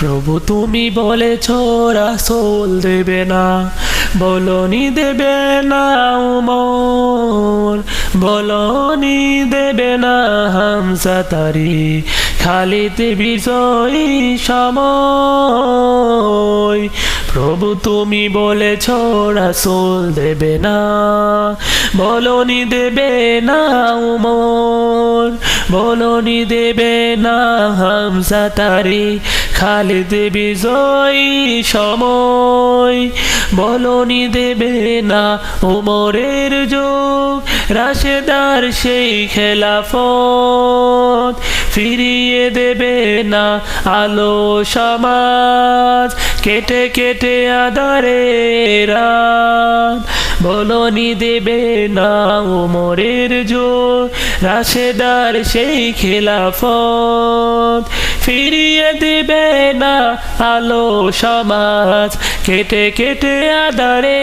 প্রভু, তুমি বলেছ রাসোল দেবে না, বলনি দেবে না উমর বলনি দেবে না হামসা তারি খালিতে বিজয়ী সময়। প্রভু, তুমি বলেছ রাসোল দেবে না, বলনি দেবে না উমর বলনি দেবে না হামসা তারি, খালিদ বিজয়ী সময়। বলনি দেবে না ওমরের যোগ, রাশেদার সেই খেলাফত। ফিরিয়ে দেবে না আলো সমাজ, কেটে কেটে আদারে রাত। বলনি দেবে না ওমরের জোর, রাশেদার সেই খেলাফত। ফিরিয়ে দিবে না আলো সমাজ, কেটে কেটে আদারে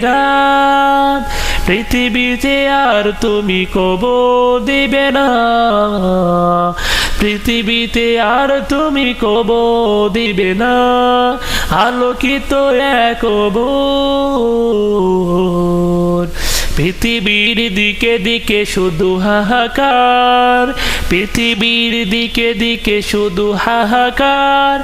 রাত। পৃথিবীতে আর তুমি কব দিবে না। পৃথিবীতে আর তুমি কব দিবে না, আলোকিত এক বোর। পৃথিবীর দিকে দিকে শুধু হাহাকার, পৃথিবীর দিকে দিকে শুধু হাহাকার